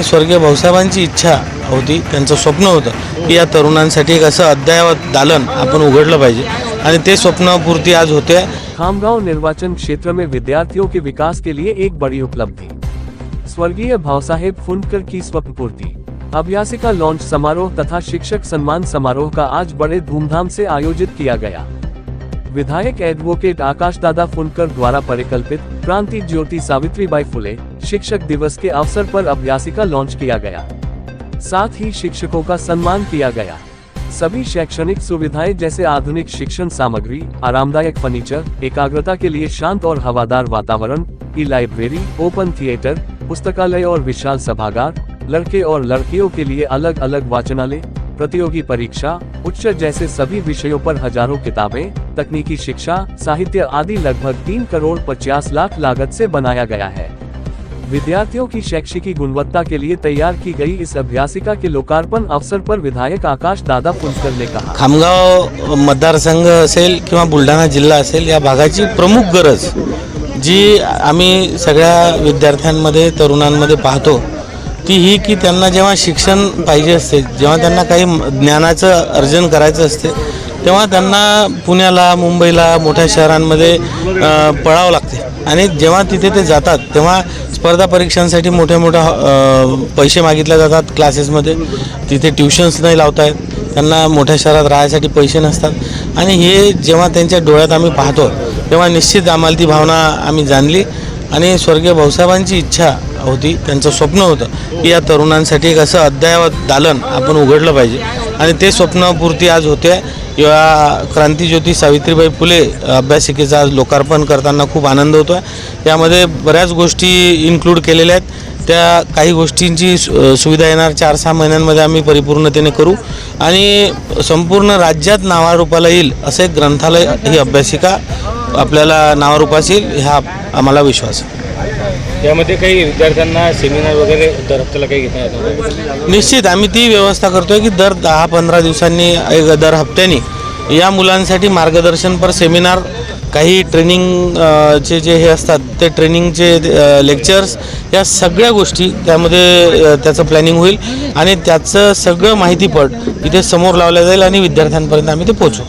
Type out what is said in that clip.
स्वर्गीय भाऊसाहेबांची इच्छा होती त्यांचं स्वप्न होतं की या तरुणांसाठी एक असं अद्ययावत दालन आपण उघडलं पाहिजे. आणि ते स्वप्नपूर्ती आज होते. खामगांव निर्वाचन क्षेत्र में विद्यार्थियों के विकास के लिए एक बड़ी उपलब्धि। स्वर्गीय भावसाहेब फुंडकर की स्वप्न पूर्ति अभ्यासिका लॉन्च समारोह तथा शिक्षक सम्मान समारोह का आज बड़े धूमधाम से आयोजित किया गया। विधायक एडवोकेट आकाश दादा फुंडकर द्वारा परिकल्पित क्रांति ज्योति सावित्रीबाई फुले शिक्षक दिवस के अवसर पर अभ्यासिका लॉन्च किया गया। साथ ही शिक्षकों का सम्मान किया गया। सभी शैक्षणिक सुविधाएँ जैसे आधुनिक शिक्षण सामग्री, आरामदायक फर्नीचर, एकाग्रता के लिए शांत और हवादार वातावरण ई लाइब्रेरी ओपन थिएटर, पुस्तकालय और विशाल सभागार, लड़के और लड़कियों के लिए अलग अलग वाचनालय, प्रतियोगी परीक्षा उच्च जैसे सभी विषयों पर हजारों किताबें तकनीकी शिक्षा साहित्य आदि लगभग तीन करोड़ पचास लाख लागत से बनाया गया है। विद्यार्थियों की शैक्षिकी गुणवत्ता के लिए तैयार की गई इस अभ्यासिका के लोकार्पण अवसर पर विधायक आकाश दादा फुलकर ने कहा। खामगाव मतदारसंघ असेल किंवा बुलढाणा जिल्हा असेल या भागाची प्रमुख गरज जी आम्ही सगळ्या विद्यार्थ्यांमध्ये तरुणांमध्ये पाहतो ती ही की त्यांना जेव्हा शिक्षण पाहिजे असते जेव्हा त्यांना काही ज्ञानाचं अर्जन करायचं असते तेव्हा त्यांना पुण्याला मुंबईला मोठ्या शहरांमध्ये पळावं लागते. आणि जेव्हा तिथे ते जातात तेव्हा स्पर्धा परीक्षांसाठी मोठ्या मोठ्या पैसे मागितले जातात क्लासेसमध्ये. तिथे ट्युशन्स नाही लावता येत त्यांना मोठ्या शहरात राहायसाठी पैसे नसतात. आणि हे जेव्हा त्यांच्या डोळ्यात आम्ही पाहतो तेव्हा निश्चित आम्हाला ती भावना आम्ही जाणली. आणि स्वर्गीय भाऊसाहेबांची इच्छा होती त्यांचं स्वप्न होतं की या तरुणांसाठी एक असं अद्ययावत दालन आपण उघडलं पाहिजे. आणि ते स्वप्नपूर्ती आज होते. या क्रांतीज्योती सावित्रीबाई फुले अभ्यासिकेचं आज लोकार्पण करताना खूप आनंद होतो आहे यामध्ये बऱ्याच गोष्टी इन्क्लूड केलेल्या आहेत. त्या काही गोष्टींची सु सुविधा येणार चार सहा महिन्यांमध्ये आम्ही परिपूर्णतेने करू. आणि संपूर्ण राज्यात नावारूपाला येईल असं एक ग्रंथालय ही अभ्यासिका आपल्याला नावारूपास येईल ह्या आम्हाला विश्वास आहे. यामध्ये काही विद्यार्थ्यांना सेमिनार वगैरे दर हप्त्याला काही घेण्यात येतं निश्चित आम्ही ती व्यवस्था करतोय की दर दहा पंधरा दिवसांनी एक दर हप्त्यानी या मुलांसाठी मार्गदर्शनपर सेमिनार काही ट्रेनिंग चे जे हे असतात ते ट्रेनिंगचे लेक्चर्स या सगळ्या गोष्टी त्यामध्ये त्याचं प्लॅनिंग होईल आणि त्याचं सगळं माहितीपट इथे समोर लावलं जाईल आणि विद्यार्थ्यांपर्यंत आम्ही ते पोचू